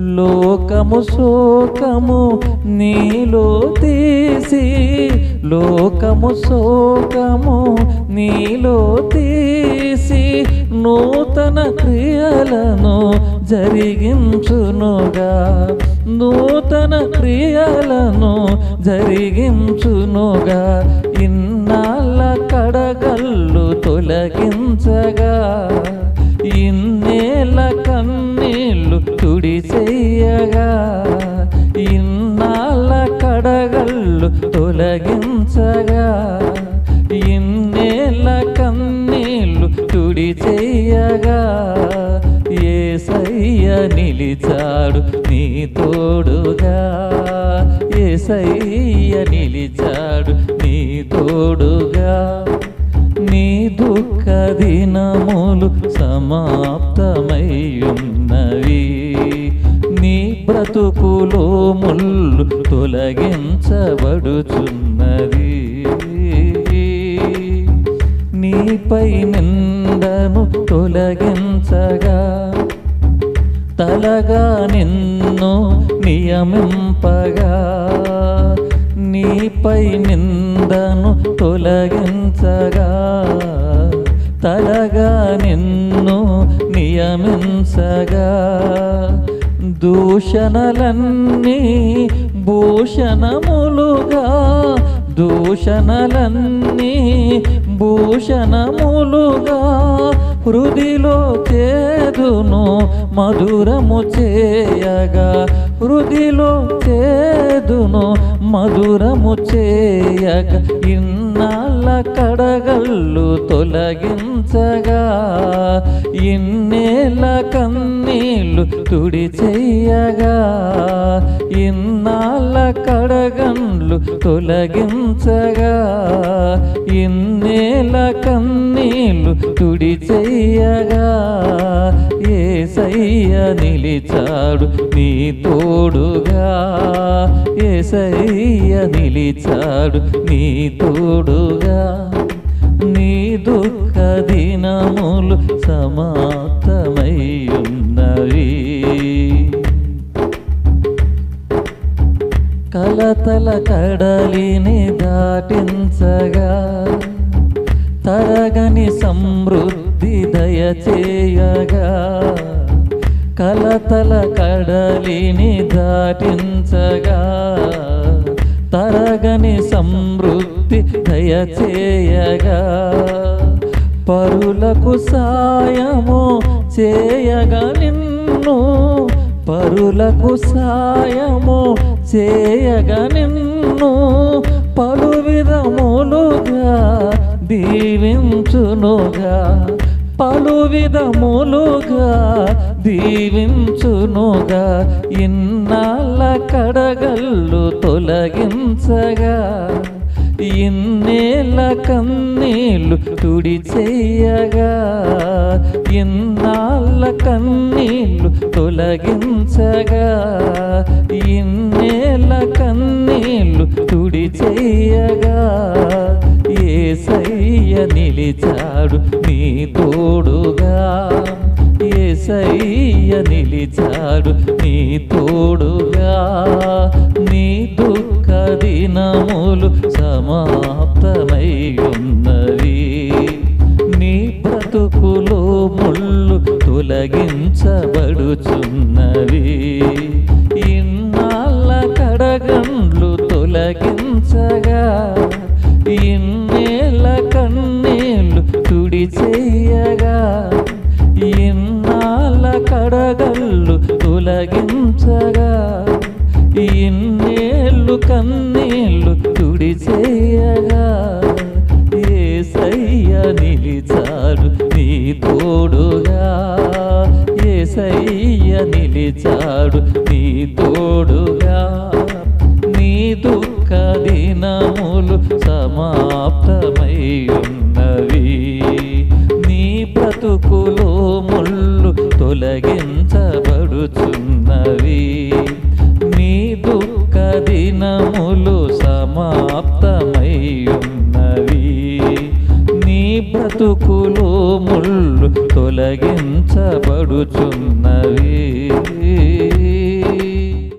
లోకము శోకము నీలో తీసి లోకము శోకము నీలో తీసి నూతన క్రియలను జరిగించునుగా. నూతన క్రియలను జరిగించునుగా. ఇన్నాళ్ళ కడగల్లు తొలగించగా. నిలిచాడు నీ తోడుగా. ఏసయ్య నిలిచాడు నీ తోడుగా. నీ దుఃఖ దినములు సమాప్తమయ్యున్నవి. నీ బ్రతుకులో ముళ్ళు తొలగించబడుచున్నది. నీపై నిందను తొలగించగా తలగా నిన్ను నియమింపగా నీపై నిందను తొలగించగా తలగా నిన్ను నియమించగా. దూషణలన్నీ భూషణములుగా దూషణలన్నీ భూషణములుగా హృదిలో చేదును మధురము చేయగా హృదిలో చేదును మధురము చేయగా ఇన్ నాళ్ళ కడగళ్ళు తొలగించగా ఇన్నేళ్ళ కన్నీళ్ళు తుడి చెయ్యగా ఇన్నాళ్ళ కడగండ్లు తొలగించగా ఇన్నేళ్ళ కన్నీళ్ళు తుడి చెయ్యగా. ఏసయ్య నిలిచాడు నీ తోడుగా. ఏసయ్య నిలిచాడు నీ తోడుగా. నీ దుఃఖ దినములు సమాప్తమయ్యున్నవి. కలతల కడలిని దాటించగా తరగని సమృద్ధి చేయగా. కలతల కడలిని దాటించగా. తరగని సమృద్ధి దయచేయగా. పరులకు సాయము చేయగా నిన్ను. పరులకు సాయము చేయగా నిన్ను. పలు విధములుగా దీవించునుగా. పలు విధములుగా దీవించునుగా ఇన్నాళ్ళ కడగల్లు తొలగించగా ఇన్నేళ్ళ కన్నీళ్ళు తుడి చెయ్యగా ఇన్నాళ్ళ కన్నీళ్ళు తొలగించగా ఇన్నేళ్ళ కన్నీళ్ళు తుడి చెయ్యగా నిలిచాడు నీ తోడుగా. ఏసయ్య నిలిచాడు నీ తోడుగా. నీ దుఃఖ దినములు సమాప్తమై ఉన్నవి నీ బ్రతుకులో ముళ్ళు తొలగించబడుచున్నవి. ఇన్నాళ్ళ కడగండ్లు తొలగించగా. ఇన్న తుడి చెయ్యగా ఇన్నాళ్ళ కడగళ్ళు తొలగించగా ఇన్నేళ్ళు కన్నీళ్ళు తుడి చేయగా ఏసయ్య నిలిచాడు నీ తోడుగా. ఏసయ్య నిలిచాడు నీ తోడుగా. నీ దుఃఖ దినములు సమాప్తమై ఉన్నవి. తొలగించబడుచున్నవి. నీ దుఃఖ దినములు సమాప్తమై ఉన్నవి నీ బ్రతుకులు ముళ్ళు తొలగించబడుచున్నవి.